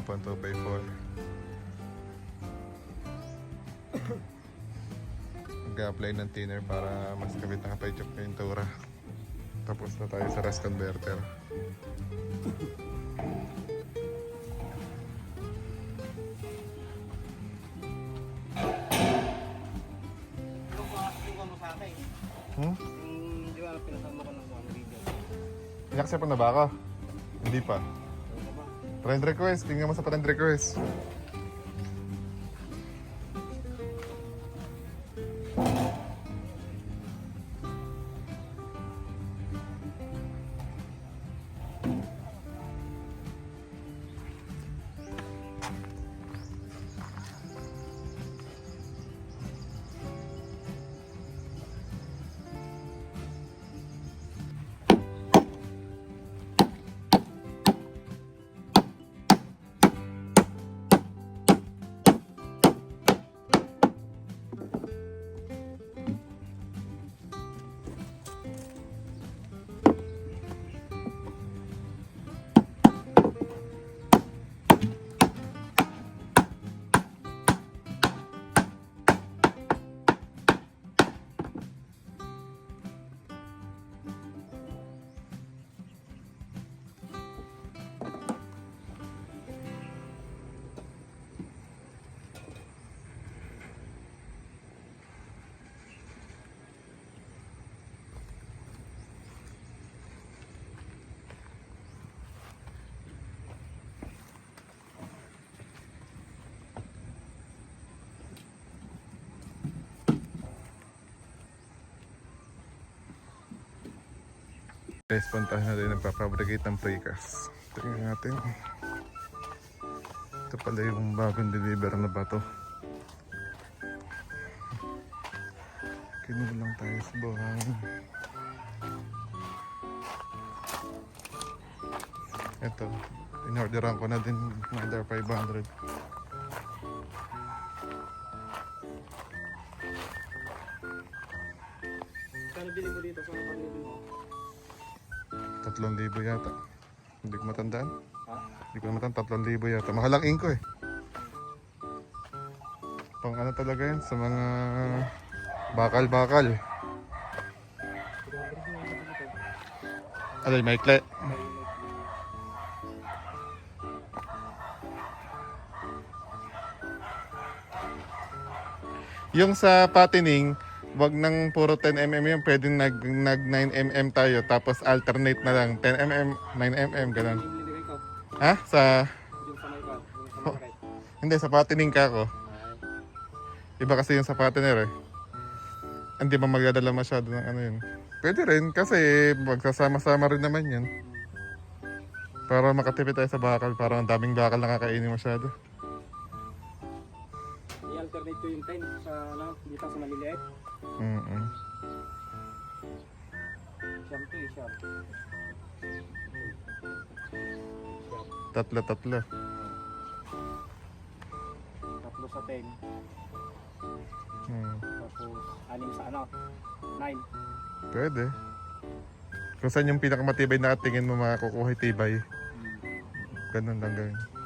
naman. Yung kahapon 2 by 4. Mag-apply ng thinner para mas kapit na kapit yung pintura. Tapos na tayo sa rust converter. Hmm? Yung di ba pinasama ko ng video. Inaccept na ba ako? Hindi pa. Friend request. Tingnan mo sa friend request. Guys, puntahan natin nagpapabricate ng precast. Tingnan natin. Ito pala yung bagong deliver na bato. Kinulang tayo sa buhangin. Ito, in-orderan ko na din another 500. 3,000 yata. Hindi ko matandaan. Ha? Hindi ko matandaan, 3,000 yata. Mahal ang inko eh. Pang ano talaga yan, sa mga bakal-bakal. Alay, maikli. Yung sa patining, wag nang puro 10mm yung pwedeng nag, nag 9mm tayo tapos alternate na lang 10mm, 9mm ganun. Ko. Ha? Sa ko. Right. hindi sa patining ka. Ay. Iba kasi yung sa patiner eh. Hindi ba magdadala masyado ng ano yun. Pwede rin kasi magsasama-sama rin naman yan. Para makatipid tayo sa bakal. Para ang daming bakal nakakainin masyado. I-alternate ko yung 10 sa ano, dito sa maliliit. Mm-mm. Siyam to eh, siyam. Tatlo-tatlo. Tatlo sa 10. Hmm. Tapos anim sa ano, 9. Pwede. Kung saan yung pinakamatibay na tingin mo makakukuha yung tibay. Ganun lang gawin.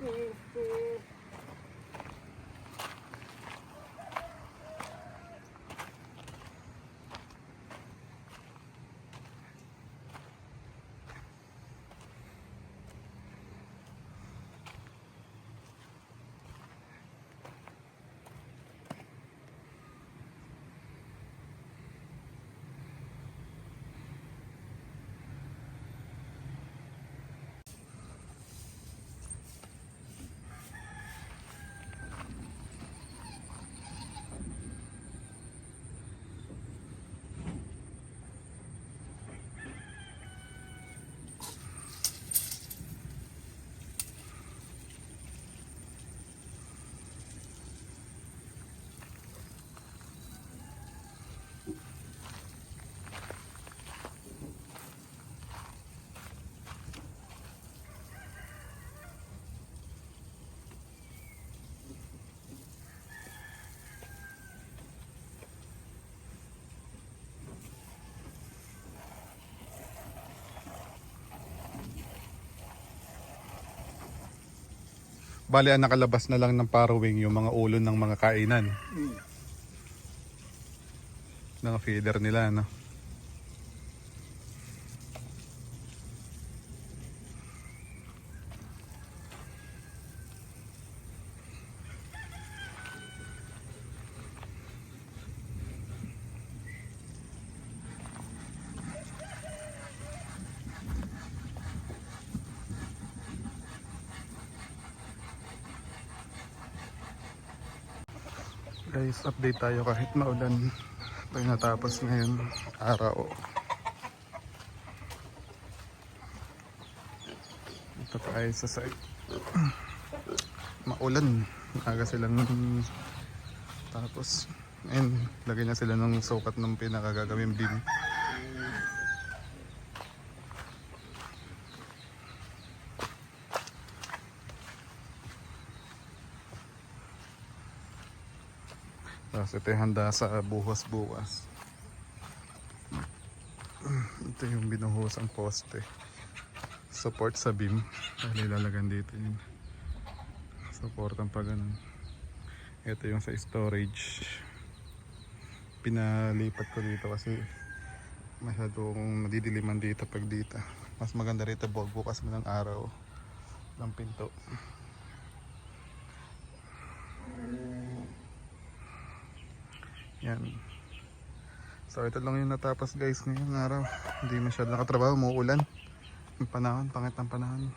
Thank you. Bali, ang nakalabas na lang ng parawing yung mga ulo ng mga kainan. Ng feeder nila, no? Guys, update tayo kahit maulan. Ito yung natapos ngayon araw. Ito tayo sa site. Maulan. Aga sila nung tapos. Ayun, lagay na sila ng sukat ng pinakagagawing beam. Tapos ito yung handa sa buhos-bukas. Ito yung binuhusang poste. Support sa beam. Dahil ilalagan dito yun. Support ang pag. Ito yung sa storage. Pinalipat ko dito kasi masyadong madidiliman dito pag dito. Mas maganda rito bu- bukas mo ng araw ng pinto. Yan. So ito lang yung natapos guys ngayong araw. Hindi masyado nakatrabaho, muulan. Ang panahon, pangit ng panahon.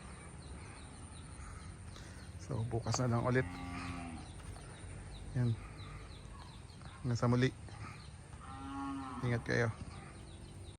So bukas na lang ulit. Yan. Hanggang sa muli. Ingat kayo.